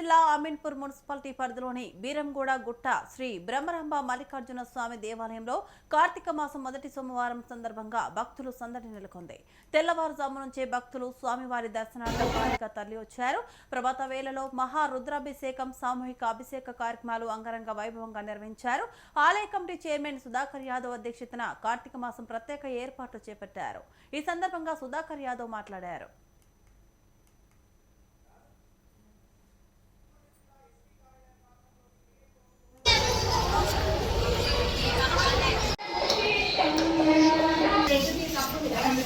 జిల్లా అమీన్పూర్ మున్సిపాలిటీ పరిధిలోని బీరంగూడ గుట్ట శ్రీ బ్రహ్మరంభ మల్లికార్జున స్వామి దేవాలయంలో కార్తీక మాసం మొదటి సోమవారం సందర్భంగా భక్తులు సందడి నెలకొంది. తెల్లవారుజాము నుంచే భక్తులు స్వామివారి దర్శనార్థం భారీగా తరలివచ్చారు. ప్రభాత వేళలో మహా రుద్రాభిషేకం సామూహిక అభిషేక కార్యక్రమాలు అంగరంగ వైభవంగా నిర్వహించారు. ఆలయ కమిటీ చైర్మన్ సుధాకర్ యాదవ్ అధ్యక్షతన కార్తీక మాసం ప్రత్యేక ఏర్పాట్లు చేపట్టారు. ఈ సందర్భంగా సుధాకర్ యాదవ్ మాట్లాడారు.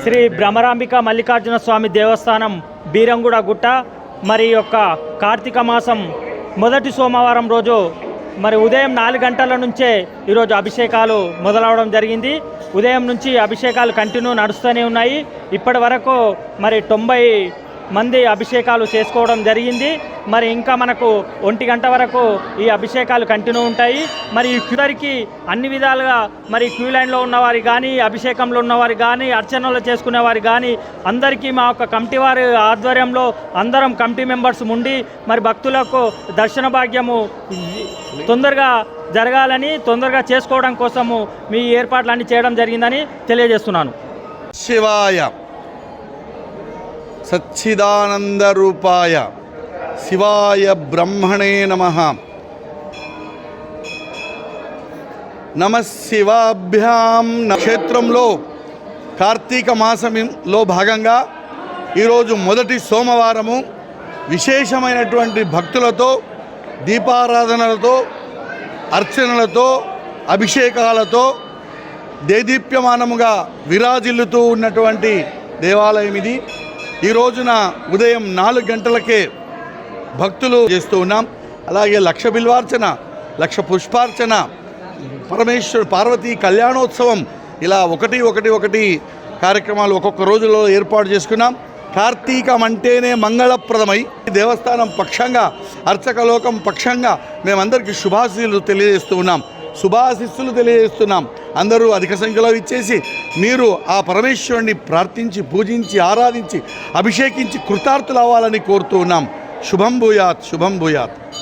శ్రీ భ్రమరాంబిక మల్లికార్జున స్వామి దేవస్థానం బీరంగుడ గుట్ట మరి యొక్క కార్తీక మాసం మొదటి సోమవారం రోజు మరి ఉదయం నాలుగు గంటల నుంచే ఈరోజు అభిషేకాలు మొదలవడం జరిగింది. ఉదయం నుంచి అభిషేకాలు కంటిన్యూ నడుస్తూనే ఉన్నాయి. ఇప్పటి వరకు మరి తొంభై మంది అభిషేకాలు చేసుకోవడం జరిగింది. మరి ఇంకా మనకు ఒంటి గంట వరకు ఈ అభిషేకాలు కంటిన్యూ ఉంటాయి. మరి ఈ అన్ని విధాలుగా మరి క్యూ లైన్లో ఉన్నవారు కానీ అభిషేకంలో ఉన్నవారు కానీ అర్చనలు చేసుకునేవారు కానీ అందరికీ మా యొక్క కమిటీ వారి ఆధ్వర్యంలో అందరం కమిటీ మెంబర్స్ ఉండి మరి భక్తులకు దర్శన భాగ్యము తొందరగా జరగాలని తొందరగా చేసుకోవడం కోసము మీ ఏర్పాట్లన్నీ చేయడం జరిగిందని తెలియజేస్తున్నాను. శివాయ. సచ్చిదానందరూపాయ శివాయ బ్రహ్మణే నమ. నమ శివాభ్యాం. నక్షత్రంలో కార్తీక మాసంలో భాగంగా ఈరోజు మొదటి సోమవారము. విశేషమైనటువంటి భక్తులతో దీపారాధనలతో అర్చనలతో అభిషేకాలతో దేదీప్యమానముగా విరాజిల్లుతూ ఉన్నటువంటి దేవాలయం ఇది ఈ రోజున ఉదయం నాలుగు గంటలకే భక్తులు చేస్తూ ఉన్నాం. అలాగే లక్ష బిల్వార్చన లక్ష పుష్పార్చన పరమేశ్వర పార్వతీ కళ్యాణోత్సవం ఇలా ఒకటి ఒకటి ఒకటి కార్యక్రమాలు ఒక్కొక్క రోజులో ఏర్పాటు చేసుకున్నాం. కార్తీకం అంటేనే మంగళప్రదమై దేవస్థానం పక్షంగా అర్చకలోకం పక్షంగా మేమందరికీ శుభాశీలు తెలియజేస్తూ ఉన్నాం. శుభాశిస్సులు తెలియజేస్తున్నాం. అందరూ అధిక సంఖ్యలో ఇచ్చేసి మీరు ఆ పరమేశ్వరుని ప్రార్థించి పూజించి ఆరాధించి అభిషేకించి కృతార్థులు అవ్వాలని కోరుతూ ఉన్నాం. శుభం భూయాత్ శుభం భూయాత్.